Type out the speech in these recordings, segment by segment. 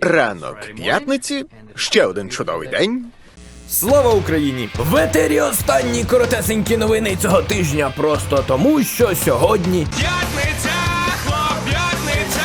Ранок п'ятниці, ще один чудовий день. Слава Україні! В етері останні коротесенькі новини цього тижня. Просто тому, що сьогодні П'ятниця, хлоп'ятниця!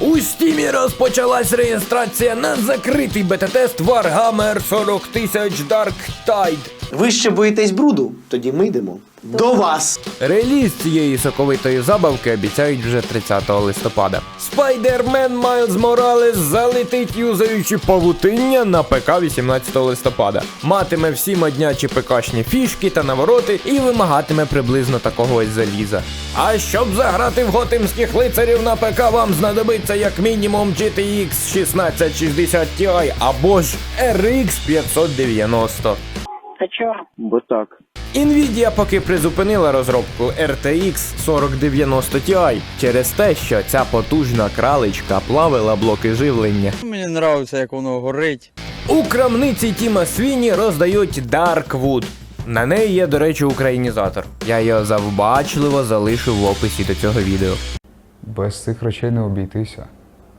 у стімі розпочалась реєстрація на закритий бета-тест Warhammer 40 тисяч Dark Tide. Ви ще боїтесь бруду? Тоді ми йдемо до вас. Реліз цієї соковитої забавки обіцяють вже 30 листопада. Спайдермен Майлз Моралес залетить юзаючи павутиння на ПК 18 листопада. Матиме всі моднячі ПКшні фішки та навороти і вимагатиме приблизно такого ось заліза. А щоб заграти в готимських лицарів на ПК, вам знадобиться як мінімум GTX 1660 Ti або ж RX 590. Nvidia поки призупинила розробку RTX 4090 Ti через те, що ця потужна кралечка плавила блоки живлення. Мені подобається, як воно горить. У крамниці Тіма Свіні роздають Darkwood. На неї є, до речі, українізатор. Я його завбачливо залишу в описі до цього відео. Без цих речей не обійтися.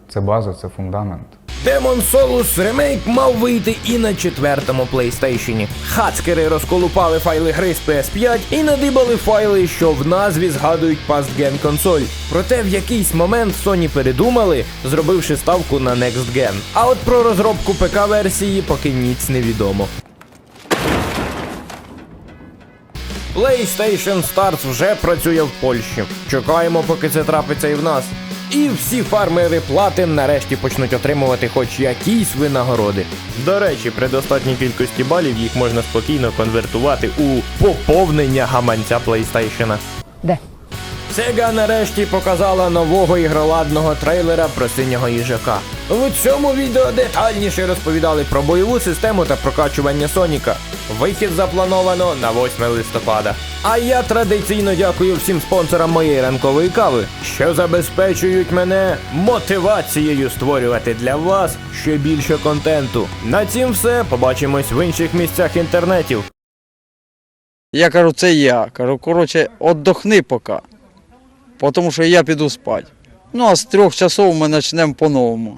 Це база, це фундамент. Demon Souls ремейк мав вийти і на четвертому PlayStation. Хацкери розколупали файли гри з PS5 і надибали файли, що в назві згадують Gen консоль. Проте в якийсь момент Sony передумали, зробивши ставку на Next Gen. А от про розробку ПК-версії поки ніц не відомо. PlayStation Stars вже працює в Польщі. Чекаємо, поки це трапиться і в нас. І всі фармери платин нарешті почнуть отримувати хоч якісь винагороди. До речі, при достатній кількості балів їх можна спокійно конвертувати у поповнення гаманця PlayStation. Де? Sega нарешті показала нового ігроладного трейлера про синього їжака. В цьому відео детальніше розповідали про бойову систему та прокачування Соніка. Вихід заплановано на 8 листопада. А я традиційно дякую всім спонсорам моєї ранкової кави, що забезпечують мене мотивацією створювати для вас ще більше контенту. На цім все. Побачимось в інших місцях інтернетів. Я кажу, це я. Кажу, коротше, отдохни поки. Тому що я піду спати. Ну а з трьох часов ми почнемо по-новому.